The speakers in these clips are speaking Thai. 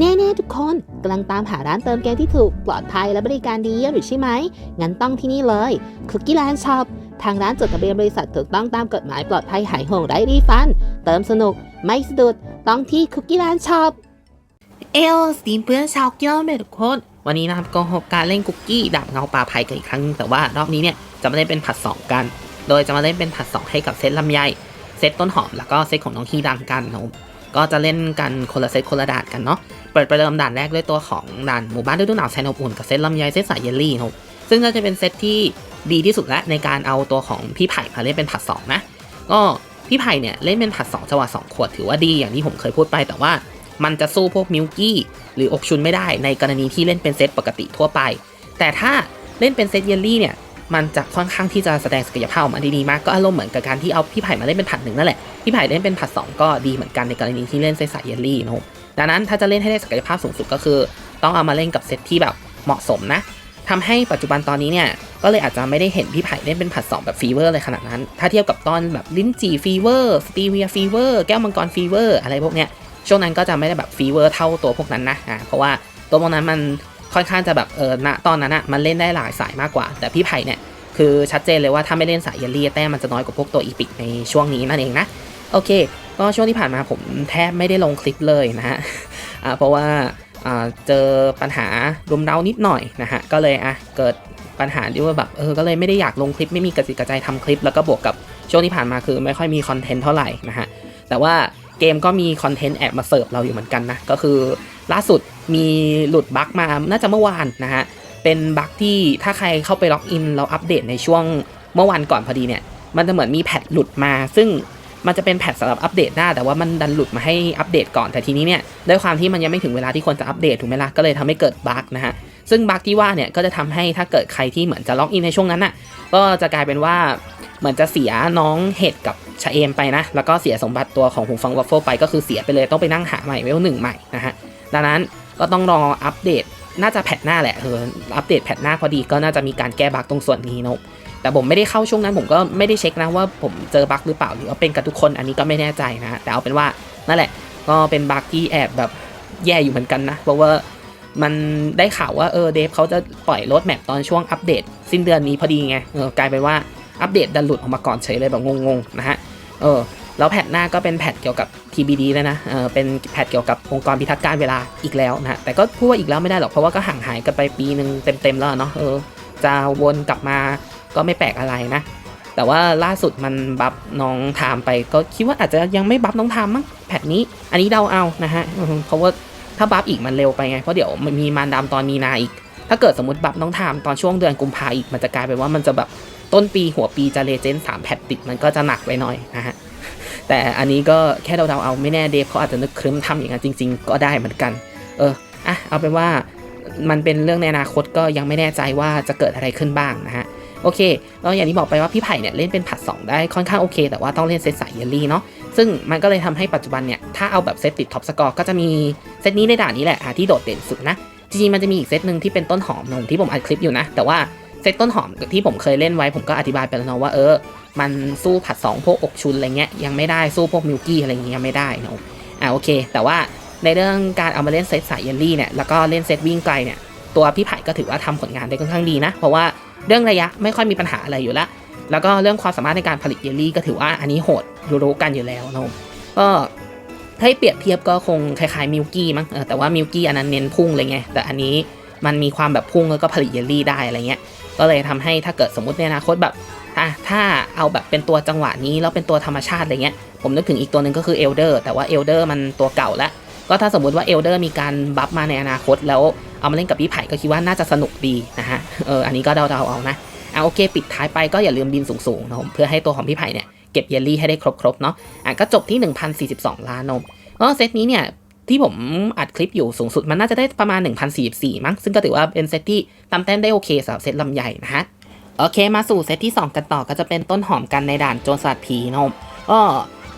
แน่ๆทุกคนกำลังตามหาร้านเติมเกมที่ถูกปลอดภัยและบริการดีเยี่ยมอยู่ใช่ไหม งั้นต้องที่นี่เลยคุกกี้แลนด์ช็อปทางร้านจดทะเบียนบริษัทถูกต้องตามกฎหมายปลอดภัยหายห่วงไร้รีฟัน เติมสนุก ไม่สะดุด ต้องที่คุกกี้แลนด์ช็อป เอลสตีมเพื่อนชาวเกียวเมทุกคน วันนี้นะครับก็พบการเล่นคุกกี้ดาบเงาป่าไผ่กันอีกครั้งนึงแต่ว่ารอบนี้เนี่ยจะมาเล่นเป็นผัด 2 กัน โดยจะมาเล่นเป็นผัด 2 ให้กับเซตลำไยเซตต้นหอมแล้วก็เซตของน้องฮีดังกันนะครับ ก็จะเล่นกันคนละเซตคนละด่านกันเนาะ เปิดประเดิมด่านแรกด้วยตัวของด่านหมู่บ้านฤดูหนาวแสนอบอุ่นกับเซตลำไยเซตสายเยลลี่ครับซึ่งก็จะเป็นเซตที่ดีที่สุดและในการเอาตัวของพี่ไผ่มาเล่นเป็นผัดสองนะ ก็พี่ไผ่เนี่ยเล่นเป็นผัดสองจังหวะสองขวดถือว่าดีอย่างที่ผมเคยพูดไปแต่ว่ามันจะสู้พวกมิลกี้หรืออกชุนไม่ได้ในกรณีที่เล่นเป็นเซตปกติทั่วไป แต่ถ้าเล่นเป็นเซตเยลลี่เนี่ย มันจะค่อนข้างที่จะแสดงศักยภาพออกมาได้ดีมากก็อารมณ์เหมือนกับการที่เอาพี่ไผ่มาเล่นเป็นผัดหนึ่งนั่นแหละพี่ไผ่เล่นเป็นผัดสองก็ดีเหมือนกันในกรณีที่เล่นเซตสายเยลลี่นะครับดังนั้นถ้าจะเล่นให้ได้ศักยภาพสูงสุดก็คือ ต้องเอามาเล่นกับเซตที่แบบเหมาะสมนะทำให้ปัจจุบันตอนนี้เนี่ยก็เลยอาจจะไม่ได้เห็นพี่ไผ่เล่นเป็นผัดสองแบบฟีเวอร์เลยขนาดนั้น ถ้าเทียบกับตอนแบบลิ้นจี่ฟีเวอร์สตีเวียฟีเวอร์แก้วมังกรฟีเวอร์อะไรพวกเนี้ยช่วงนั้นก็จะไม่ได้แบบฟีเวอร์เท่าตัวพวกนั้นนะอ่าเพราะว่าตัวพวกนั้นมันค่อนข้างจะแบบเออณตอนนั้นอะมันเล่นได้หลายสายมากกว่า แต่พี่ไผ่เนี่ย คือชัดเจนเลยว่าถ้าไม่เล่นสายเยลลี่แต้มมันจะน้อยกว่าพวกตัวอีพิกในช่วงนี้นั่นเองนะโอเค ก็ช่วงที่ผ่านมาผมแทบไม่ได้ลงคลิปเลยนะฮะเพราะว่าเจอปัญหารุมเร้านิดหน่อยนะฮะก็เลยอะเกิดปัญหาที่ว่าแบบเออก็เลยไม่ได้อยากลงคลิปไม่มีกระจิกระใจทำคลิป แล้วก็บวกกับช่วงที่ผ่านมาคือไม่ค่อยมีคอนเทนต์เท่าไหร่นะฮะแต่ว่าเกมก็มีคอนเทนต์แอบมาเสิร์ฟเราอยู่เหมือนกันนะก็คือล่าสุดมีหลุดบั๊กมาน่าจะเมื่อวานนะฮะ เป็นบั๊กที่ถ้าใครเข้าไปล็อกอินเราอัปเดตในช่วงเมื่อวันก่อนพอดีเนี่ย มันจะเหมือนมีแพทหลุดมา ซึ่งมันจะเป็นแพทสำหรับอัปเดตหน้า แต่ว่ามันดันหลุดมาให้อัปเดตก่อนแต่ทีนี้เนี่ยด้วยความที่มันยังไม่ถึงเวลาที่ควรจะอัปเดตถูกไหมล่ะก็เลยทำให้เกิดบั๊กนะฮะซึ่งบั๊กที่ว่าเนี่ยก็จะทำให้ถ้าเกิดใครที่เหมือนจะล็อกอินในช่วงนั้นน่ะก็จะกลายเป็นว่าเหมือนจะเสียน้องเห็ดกับชะเอมไปนะ แล้วก็เสียสมบัติตัวของหูฟังวัฟเฟิลไปก็คือเสียไปเลยต้องไปนั่งหาใหม่เวลหนึ่งใหม่นะฮะดังนั้นก็ต้องรออัปเดต น่าจะแพทหน้าแหละเอออัปเดตแพทหน้าพอดีก็น่าจะมีการแก้บั๊กตรงส่วนนี้เนอะแต่ผมไม่ได้เข้าช่วงนั้นผมก็ไม่ได้เช็คนะว่าผมเจอบั๊กหรือเปล่าหรือว่าเป็นกับทุกคนอันนี้ก็ไม่แน่ใจนะ แต่เอาเป็นว่านั่นแหละ ก็เป็นบั๊กที่แอบแบบแย่อยู่เหมือนกันนะเพราะว่ามันได้ข่าวว่าเออเดฟเขาจะปล่อยรถแมปตอนช่วงอัปเดต สิ้นเดือนนี้พอดีไงเออกลายเป็นว่าอัปเดตดันหลุดออกมาก่อนเฉยเลยแบบงงๆนะฮะเออ แล้วแพทหน้าก็เป็นแพทเกี่ยวกับ TBD แล้วนะเออเป็นแพทเกี่ยวกับองค์กรพิทักษ์การเวลาอีกแล้วนะฮะแต่ก็พูดว่าอีกแล้วไม่ได้หรอกเพราะว่าก็ห่างหายกันไปปีหนึ่งเต็มๆแล้วเนาะเออจะวนกลับมาก็ไม่แปลกอะไรนะ แต่ว่าล่าสุดมันบัฟน้องทามไป ก็คิดว่าอาจจะยังไม่บัฟน้องทามมั้งแพทนี้ อันนี้เดาเอานะฮะเพราะว่าถ้าบัฟอีกมันเร็วไปไงเพราะเดี๋ยวมันมีมารดามตอนมีนาอีก ถ้าเกิดสมมติบัฟน้องทามตอนช่วงเดือนกุมภาอีกมันจะกลายเป็นว่ามันจะแบบต้นปีหัวปีจะเลเจนด์สามแพทติดมันก็จะหนักไปหน่อยนะฮะ แต่อันนี้ก็แค่เดาๆเอาไม่แน่เดฟเขาอาจจะนึกครึ้มทำอย่างนั้นจริง ๆ ก็ได้เหมือนกัน เอออะเอาเป็นว่ามันเป็นเรื่องในอนาคตก็ยังไม่แน่ใจว่าจะเกิดอะไรขึ้นบ้างนะฮะโอเคแล้วอย่างที่บอกไปว่าพี่ไผ่เนี่ยเล่นเป็นผัด 2 ได้ค่อนข้างโอเค แต่ว่าต้องเล่นเซตสายเยลลี่เนาะซึ่งมันก็เลยทำให้ปัจจุบันเนี่ย ถ้าเอาแบบเซตติดท็อปสกอร์ก็จะมีเซตนี้ในด่านนี้แหละะที่โดดเด่นสุดนะ จริงๆ มันจะมีอีกเซตหนึ่งที่เป็นต้นหอมนงที่ผมอัดคลิปอยู่นะ แต่ว่าเซตต้นหอมที่ผมเคยเล่นไว้ผมก็อธิบายไปแล้วเนาะว่าเออ มันสู้ผัด 2 พวกอกชุนอะไรเงี้ยยังไม่ได้สู้พวกมิลกี้อะไรเงี้ยไม่ได้นะอะโอเค แต่ว่าในเรื่องการเอามาเล่นเซตสายเยลลี่เนี่ยแล้วก็เล่นเซตวิ่งไกลเนี่ยตัวพี่ไผ่ก็ถือว่าทำผลงานได้ค่อนข้างดีนะ เพราะว่าเรื่องระยะไม่ค่อยมีปัญหาอะไรอยู่แล้วแล้วก็เรื่องความสามารถในการผลิตเยลลี่ก็ถือว่าอันนี้โหดรู้กันอยู่แล้วนะก็ถ้าให้เปรียบเทียบก็คงคล้ายๆมิลกี้มั้งแต่ว่ามิลกี้อันนั้นเน้นพุ่งเลยไงแต่อันนี้มันมีความแบบพุ่งแล้วก็ผลิตเยลลี่ได้อะไรเงี้ยก็เลยทำให้ถ้าเกิดสมมติในอนาคตแบบ อะถ้าเอาแบบเป็นตัวจังหวะนี้แล้วเป็นตัวธรรมชาติอะไรเงี้ยผมนึกถึงอีกตัวหนึ่งก็คือเอลเดอร์แต่ว่าเอลเดอร์มันตัวเก่าแล้ว ก็ถ้าสมมติว่าเอลเดอร์มีการบัฟมาในอนาคต แล้วเอามาเล่นกับพี่ไผ่ก็คิดว่าน่าจะสนุกดีนะฮะเอออันนี้ก็เดาๆเอานะอะโอเค ปิดท้ายไปก็อย่าลืมบินสูงๆนะผมเพื่อให้ตัวของพี่ไผ่เนี่ยเก็บเยลลี่ให้ได้ครบๆเนาะอะก็จบที่ 1,042 ล้านนมก็เซตนี้เนี่ยที่ผมอัดคลิปอยู่สูงสุดมันน่าจะได้ประมาณ1,044มั้งซึ่งก็ถือว่าเป็นเซตที่ทำแต้มได้โอเคสำหรับเซตลำใหญ่นะฮะ โอเคมาสู่เซตที่ 2 กันต่อก็จะเป็นต้นหอมกันในด่านโจรสลัดผีนะผมก็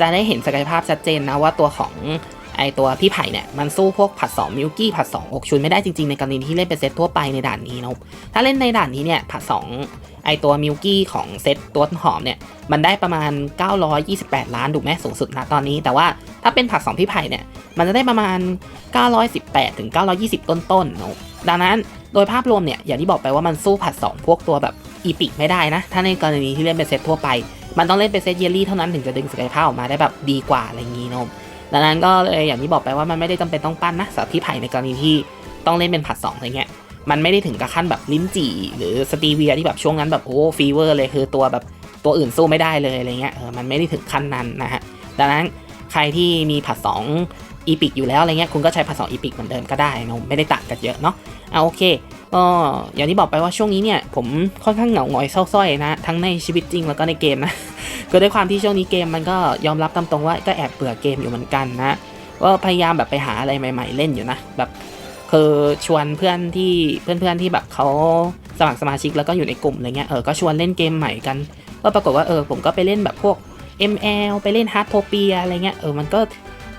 จะได้เห็นศักยภาพชัดเจนนะว่าตัวของไอตัวพี่ไผ่เนี่ยมันสู้พวกผัด2มิลกี้ผัด2อกชุนไม่ได้จริงๆ ในกรณีที่เล่นเป็นเซตทั่วไปในด่านนี้นะครับถ้าเล่นในด่านนี้เนี่ยผัด2ไอตัวมิลกี้ของเซตตัวหอมเนี่ยมันได้ประมาณ 928 ล้านถูกไหมสูงสุดนะตอนนี้ แต่ว่าถ้าเป็นผัด2พี่ไผ่เนี่ยมันจะได้ประมาณ 918ถึง920 ต้นๆนะครับดังนั้นโดยภาพรวมเนี่ยอย่างที่บอกไปว่ามันสู้ผัด2พวกตัวแบบ อีพิกไม่ได้นะ ถ้าในกรณีที่เล่นเป็นเซตทั่วไป มันต้องเล่นเป็นเซตเยลลี่เท่านั้นถึงจะดึงศักยภาพออกมาได้แบบดีกว่าอะไรอย่างนี้นะดังนั้นก็เลยอย่างที่บอกไปว่ามันไม่ได้จำเป็นต้องปั้นนะสำหรับพี่ไผ่ในกรณีที่ต้องเล่นเป็นผัดสองอะไรเงี้ยมันไม่ได้ถึงกับขั้นแบบลิ้นจี่หรือสตีเวียที่แบบช่วงนั้นแบบโอ้ฟีเวอร์เลยคือตัวแบบตัวอื่นสู้ไม่ได้เลยอะไรเงี้ยเออมันไม่ได้ถึงขั้นนั้นนะฮะดังนั้นใครที่มีผัดสอง อีพิกอยู่แล้วอะไรเงี้ยคุณก็ใช้ผัดสองอีพิกเหมือนเดิมก็ได้นะไม่ได้ต่างกันเยอะเนาะเอาโอเคก็อย่างที่บอกไปว่าช่วงนี้เนี่ยผมค่อนข้างเหงาหงอยเศร้าส้อยนะทั้งในชีวิตจริงแล้วก็ในเกมนะก็ด้วยความที่ช่วงนี้เกมมันก็ยอมรับตามตรงว่าก็แอบเบื่อเกมอยู่เหมือนกันนะก็พยายามแบบไปหาอะไรใหม่ ๆ เล่นอยู่นะแบบคือชวนเพื่อนที่เพื่อนๆที่แบบเขาสมัครสมาชิกแล้วก็อยู่ในกลุ่มอะไรเงี้ยเออก็ชวนเล่นเกมใหม่กันก็ปรากฏว่าเออผมก็ไปเล่นแบบพวก ML ไปเล่น Hard t o p i a อะไรเงี้ยเออมันก็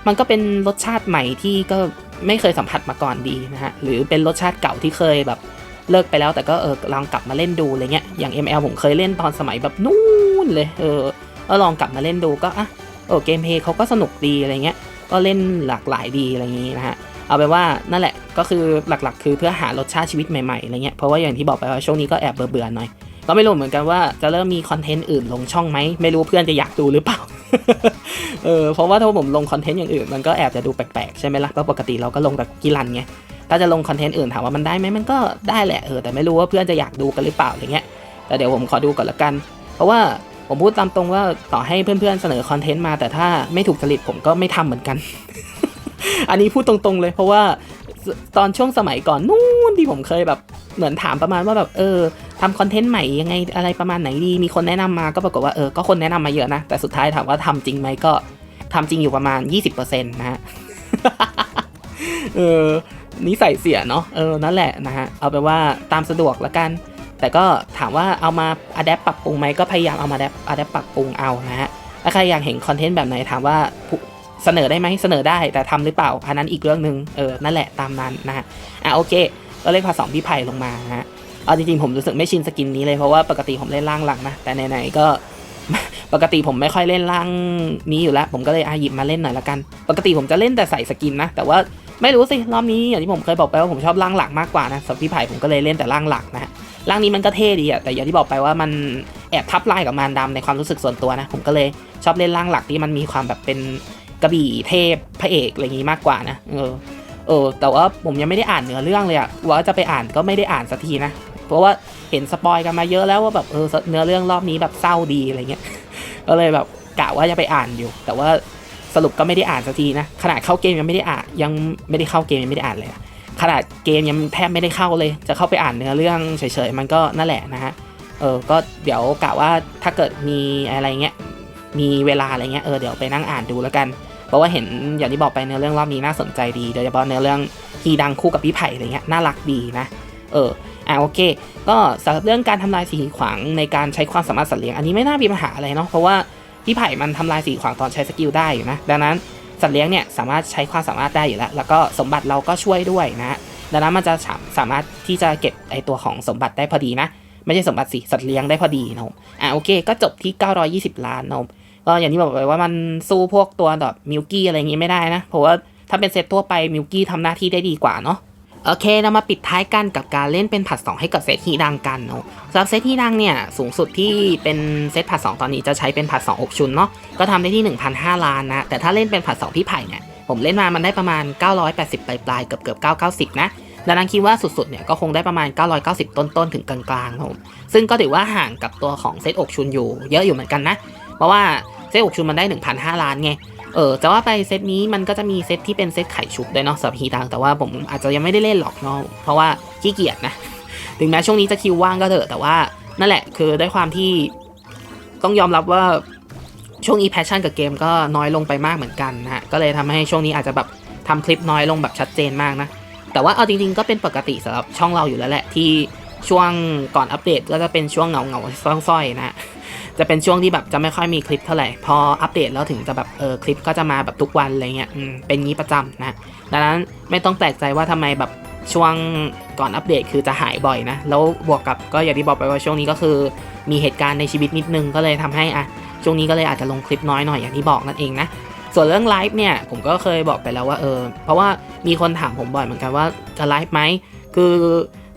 มันก็เป็นรสชาติใหม่ที่ก็ไม่เคยสัมผัสมาก่อนดีนะฮะ หรือเป็นรสชาติเก่าที่เคยแบบเลิกไปแล้วแต่ก็เออลองกลับมาเล่นดูอะไรเงี้ย อย่าง ML ผมเคยเล่นตอนสมัยแบบนู่นเลย เออก็ลองกลับมาเล่นดูก็อะเออเกมเพย์เขาก็สนุกดีอะไรเงี้ย ก็เล่นหลากหลายดีอะไรอย่างงี้นะฮะ เอาไปนว่านั่นแหละก็คือหลักๆ คือเพื่อหารสชาติชีวิตใหม่ๆอะไรเงี้ย เพราะว่าอย่างที่บอกไปว่าช่วงนี้ก็แอบเบื่อๆหน่อย ก็ไม่รู้เหมือนกันว่าจะเริ่มมีคอนเทนต์อื่นลงช่องไหมไม่รู้เพื่อนจะอยากดูหรือเปล่า เออเพราะว่าถ้าผมลงคอนเทนต์อย่างอื่นมันก็แอบจะดูแปลกๆใช่ไหมล่ะเพราะปกติเราก็ลงแต่กีรันไงถ้าจะลงคอนเทนต์อื่นถามว่ามันได้ไหมมันก็ได้แหละเออแต่ไม่รู้ว่าเพื่อนจะอยากดูกันหรือเปล่าอะไรเงี้ยแต่เดี๋ยวผมขอดูก่อนละกัน เพราะว่าผมพูดตามตรงว่าต่อให้เพื่อนๆเสนอคอนเทนต์มา แต่ถ้าไม่ถูกจริตผมก็ไม่ทำเหมือนกัน อันนี้พูดตรงๆเลย เพราะว่าตอนช่วงสมัยก่อนนู่นที่ผมเคยแบบเหมือนถามประมาณว่าแบบเออ ทำคอนเทนต์ใหม่ยังไงอะไรประมาณไหนดี มีคนแนะนำมาก็ปรากฏว่าเออ ก็คนแนะนำมาเยอะนะ แต่สุดท้ายถามว่าทำจริงไหมก็ทำจริงอยู่ประมาณ 20%นะฮะ เออนิสัยเสียเนาะ เออ นั่นแหละนะฮะ เอาไปว่าตามสะดวกละกัน แต่ก็ถามว่าเอามาอัดแอปปรับปรุงไหมก็พยายามเอามาอัดแอปปรับปรุงเอานะฮะ ถ้าใครอยากเห็นคอนเทนต์แบบไหนถามว่าเสนอได้ไหมเสนอได้แต่ทำหรือเปล่าอันนั้นอีกเรื่องหนึ่งเออ นั่นแหละตามนั้นนะฮะ อะโอเค ก็เลขพาสองพี่ไผ่ลงมานะฮะ เอาจริงๆผมรู้สึกไม่ชินสกินนี้เลยเพราะว่าปกติผมเล่นล่างหลังนะ แต่ไหนๆก็ปกติผมไม่ค่อยเล่นล่างนี้อยู่แล้ว ผมก็เลยอาหยิบมาเล่นหน่อยละกัน ปกติผมจะเล่นแต่ใส่สกินนะ แต่ว่าไม่รู้สิรอบนี้อย่างที่ผมเคยบอกไปว่าผมชอบล่างหลักมากกว่านะสำหรับพี่ไผ่ผมก็เลยเล่นแต่ล่างหลักนะฮะล่างนี้มันก็เท่ดีอะแต่อย่างที่บอกไปว่ามันแอบทับลายกับมารดำในความรู้สึกส่วนตัวนะ ผมก็เลยชอบเล่นล่างหลักที่มันมีความแบบเป็นกระบี่เทพพระเอกอะไรอย่างงี้มากกว่านะเออเออแต่ว่าผมยังไม่ได้อ่านเนื้อเรื่องเลยอะว่าจะไปอ่านก็ไม่ได้อ่านสักทีนะ เพราะว่าเห็นสปอยกันมาเยอะแล้วว่าแบบเออเนื้อเรื่องรอบนี้แบบเศร้าดีอะไรเงี้ยก็เลยแบบกะว่าจะไปอ่านอยู่ แต่ว่าสรุปก็ไม่ได้อ่านสักทีนะขนาดเข้าเกมยังไม่ได้อ่านยังไม่ได้เข้าเกมยังไม่ได้อ่านเลยขนาดเกมยังแทบไม่ได้เข้าเลย จะเข้าไปอ่านเนื้อเรื่องเฉยๆมันก็นั่นแหละนะฮะเออก็เดี๋ยวกะว่าถ้าเกิดมีอะไรเงี้ยมีเวลาอะไรเงี้ยเออเดี๋ยวไปนั่งอ่านดูแล้วกันเพราะว่าเห็นอย่างที่บอกไปเนื้อเรื่องรอบนี้น่าสนใจดีโดยเฉพาะเนื้อเรื่องฮีดังคู่กับพี่ไผ่อะไรเงี้ยน่ารักดีนะ เออ อะโอเค ก็สำหรับเรื่องการทำลายสีขวางในการใช้ความสามารถสัตว์เลี้ยงอันนี้ไม่น่ามีปัญหาอะไรเนาะเพราะว่าพี่ไผ่มันทำลายสีขวางตอนใช้สกิลได้อยู่นะดังนั้นสัตว์เลี้ยงเนี่ยสามารถใช้ความสามารถได้อยู่แล้ว แล้วก็สมบัติเราก็ช่วยด้วยนะดังนั้นมันจะสามารถที่จะเก็บไอตัวของสมบัติได้พอดีนะไม่ใช่สมบัติสิสัตว์เลี้ยงได้พอดีนะผมอะโอเค ก็จบที่ 920 ล้านนะผมก็อย่างที่บอกไปว่ามันสู้พวกตัวแบบมิลกี้อะไรอย่างงี้ไม่ได้นะ เพราะว่าถ้าเป็นเซตทั่วไปมิลกี้ทำหน้าที่ได้ดีกว่าเนาะ โอเคเรามาปิดท้ายกันกับการเล่นเป็นผัด 2 ให้กับเซตฮีดังกันเนาะสำหรับเซตฮีดังเนี่ยสูงสุดที่เป็นเซตผัด 2 ตอนนี้จะใช้เป็นผัด 2 อกชุนเนาะก็ทำได้ที่ 1,500 ล้านนะ แต่ถ้าเล่นเป็นผัด 2 พี่ไผ่เนี่ยผมเล่นมามันได้ประมาณ 980 ปลายๆเกือบเกือบ990 นะดังนั้นคิดว่าสุดๆเนี่ยก็คงได้ประมาณ 990 ต้นๆถึงกลางๆครับผมซึ่งก็ถือว่าห่างกับตัวของเซตอกชุนอยู่ เยอะอยู่เหมือนกันนะ เพราะว่าเซตอกชุนมันได้1,500 ล้านไง เออจะว่าไปเซตนี้มันก็จะมีเซตที่เป็นเซตไข่ชุบด้วยเนาะสำหรับฮีดังแต่ว่าผมอาจจะยังไม่ได้เล่นหรอกเนาะเพราะว่าขี้เกียจนะถึงแม้ช่วงนี้จะคิวว่างก็เถอะแต่ว่านั่นแหละคือด้วยความที่ต้องยอมรับว่าช่วงนี้แพชชั่นกับเกมก็น้อยลงไปมากเหมือนกันนะฮะก็เลยทำให้ช่วงนี้อาจจะแบบทำคลิปน้อยลงแบบชัดเจนมากนะแต่ว่าเอาจริงๆก็เป็นปกติสำหรับช่องเราอยู่แล้วแหละที่ช่วงก่อนอัปเดตก็จะเป็นช่วงเหงาๆส้อยๆนะ จะเป็นช่วงที่แบบจะไม่ค่อยมีคลิปเท่าไหร่พออัปเดตแล้วถึงจะแบบเออคลิปก็จะมาแบบทุกวันอะไรเงี้ยอืมเป็นงี้ประจำนะดังนั้นไม่ต้องแปลกใจว่าทำไมแบบช่วงก่อนอัปเดตคือจะหายบ่อยนะ แล้วบวกกับก็อย่างที่บอกไปว่าช่วงนี้ก็คือมีเหตุการณ์ในชีวิตนิดนึงก็เลยทำให้อะช่วงนี้ก็เลยอาจจะลงคลิปน้อยหน่อยอย่างที่บอกนั่นเองนะส่วนเรื่องไลฟ์เนี่ยผมก็เคยบอกไปแล้วว่าเออเพราะว่ามีคนถามผมบ่อยเหมือนกันว่าจะไลฟ์ไหมคือ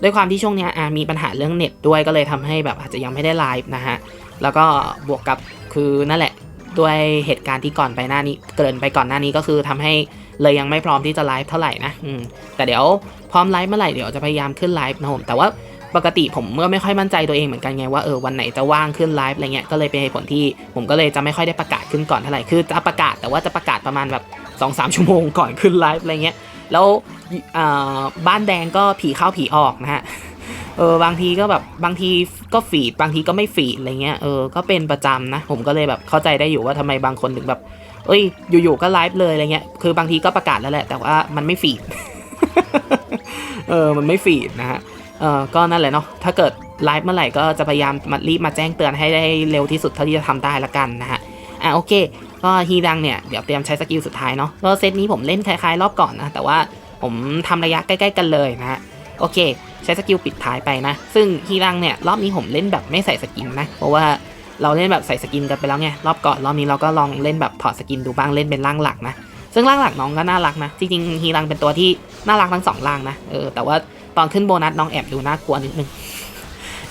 ด้วยความที่ช่วงเนี้ยอะมีปัญหาเรื่องเน็ตด้วยก็เลยทำให้แบบอาจจะยังไม่ได้ไลฟ์นะฮะ แล้วก็บวกกับคือนั่นแหละด้วยเหตุการณ์ที่ก่อนไปหน้านี้ เกินไปก่อนหน้านี้ก็คือทำให้เลยยังไม่พร้อมที่จะไลฟ์เท่าไหร่นะอืมแต่เดี๋ยวพร้อมไลฟ์เมื่อไหร่เดี๋ยวจะพยายามขึ้นไลฟ์นะผมแต่ว่าปกติผมก็ไม่ค่อยมั่นใจตัวเองเหมือนกันไงว่าเออวันไหนจะว่างขึ้นไลฟ์อะไรเงี้ยก็เลยเป็นเหตุผลที่ผมก็เลยจะไม่ค่อยได้ประกาศขึ้นก่อนเท่าไหร่คือจะประกาศแต่ว่าจะประกาศประมาณแบบ2อสชั่วโมงก่อนขึ้นไลฟ์อะไรเงี้ยแล้วบ้านแดงก็ผีเข้าผีออกนะฮะ เออบางทีก็แบบบางทีก็ฟีดบางทีก็ไม่ฟีดอะไรเงี้ยเออก็เป็นประจำนะ ผมก็เลยแบบเข้าใจได้อยู่ว่าทำไมบางคนถึงแบบ เอ้ย อยู่ๆก็ไลฟ์เลยอะไรเงี้ยคือบางทีก็ประกาศแล้วแหละ แต่ว่ามันไม่ฟีดเออมันไม่ฟีดนะฮะเออก็นั่นแหละเนาะถ้าเกิดไลฟ์เมื่อไหร่ก็จะพยายามมารีบมาแจ้งเตือนให้ได้เร็วที่สุดเท่าที่จะทำได้ละกันนะฮะอะโอเค ก็ฮีดังเนี่ยเดี๋ยวเตรียมใช้สกิลสุดท้ายเนาะก็เซตนี้ผมเล่นคล้ายๆ รอบก่อนนะแต่ว่าผมทำระยะใกล้ ๆ กันเลยนะฮะ โอเค ใช้สกิลปิดท้ายไปนะ ซึ่งฮีดังเนี่ยรอบนี้ผมเล่นแบบไม่ใส่สกินนะ เพราะว่าเราเล่นแบบใส่สกินกันไปแล้วไงรอบก่อนรอบนี้เราก็ลองเล่นแบบถอดสกินดูบ้างเล่นเป็นร่างหลักนะซึ่งร่างหลักน้องก็น่ารักนะจริงๆฮีรังเป็นตัวที่น่ารักทั้งสองร่างนะเออแต่ว่าตอนขึ้นโบนัสน้องแอบดูน่ากลัวนิดนึง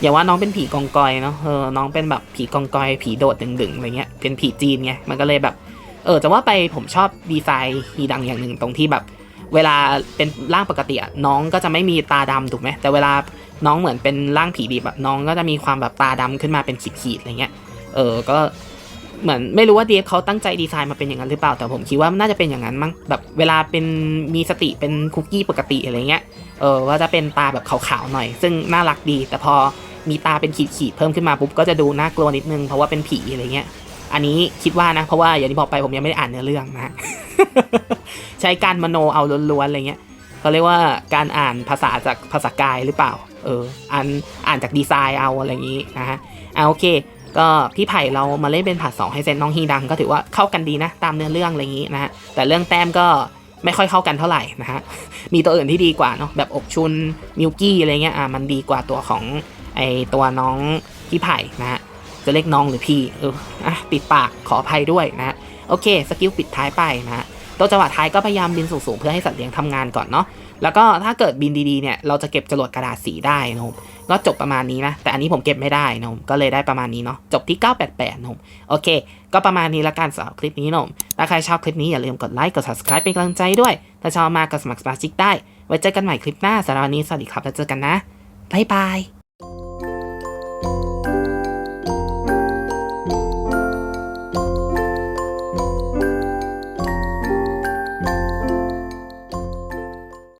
อย่าว่าน้องเป็นผีกองกอยเนาะเออน้องเป็นแบบผีกองกอย ผีโดดดึงๆอะไรเงี้ยเป็นผีจีนไงมันก็เลยแบบ เออจะว่าไปผมชอบดีไซน์ฮีดังอย่างหนึ่งตรงที่แบบ เวลาเป็นร่างปกติอะน้องก็จะไม่มีตาดำถูกไหมแต่เวลาน้องเหมือนเป็นร่างผีดิบอะน้องก็จะมีความแบบตาดำขึ้นมาเป็นขีดๆอะไรเงี้ยเออก็เหมือนไม่รู้ว่าเดฟเขาตั้งใจดีไซน์มาเป็นอย่างนั้นหรือเปล่าแต่ผมคิดว่าน่าจะเป็นอย่างนั้นมั้งแบบเวลาเป็นมีสติเป็นคุกกี้ปกติอะไรเงี้ยเออว่าจะเป็นตาแบบขาวๆหน่อย ซึ่งน่ารักดี แต่พอมีตาเป็นขีดๆเพิ่มขึ้นมาปุ๊บก็จะดูน่ากลัวนิดนึงเพราะว่าเป็นผีอะไรเงี้ยอันนี้คิดว่านะเพราะว่าอย่างที่บอกไปผมยังไม่ได้อ่านเนื้อเรื่องนะ ใช้การมโนเอาล้วนๆอะไรเงี้ยเขาเรียกว่าการอ่านภาษาจากภาษากายหรือเปล่า เออ อ่านอ่านจากดีไซน์เอาอะไรอย่างงี้นะฮะอ่าโอเค ก็พี่ไผ่เรามาเล่นเป็นผัดสองให้เซนน้องฮีดังก็ถือว่าเข้ากันดีนะ ตามเนื้อเรื่องอะไรอย่างงี้นะฮะ แต่เรื่องแต้มก็ไม่ค่อยเข้ากันเท่าไหร่นะฮะ มีตัวอื่นที่ดีกว่าเนาะ แบบอกชุน มิวกี้อะไรเงี้ย อะมันดีกว่าตัวของไอตัวน้องพี่ไผ่นะฮะ จะเรียกน้องหรือพี่ เออ อะ ปิดปากขออภัยด้วยนะฮะ โอเค สกิลปิดท้ายไปนะฮะ ตัวจังหวะท้ายก็พยายามบินสูงๆ เพื่อให้สัตว์เลี้ยงทำงานก่อนเนาะ แล้วก็ถ้าเกิดบินดีๆเนี่ยเราจะเก็บจรวดกระดาษสีได้นะผมก็จบประมาณนี้นะ แต่อันนี้ผมเก็บไม่ได้นะผมก็เลยได้ประมาณนี้เนาะ จบที่ 988นะผมโอเค ก็ประมาณนี้ละกันสำหรับคลิปนี้นะผมถ้าใครชอบคลิปนี้อย่าลืมกดไลค์ กด subscribe เป็นกำลังใจด้วย ถ้าชอบมากก็สมัครสมาชิกได้ ไว้เจอกันใหม่คลิปหน้าสำหรับวันนี้สวัสดีครับแล้วเจอกันนะบ๊ายบาย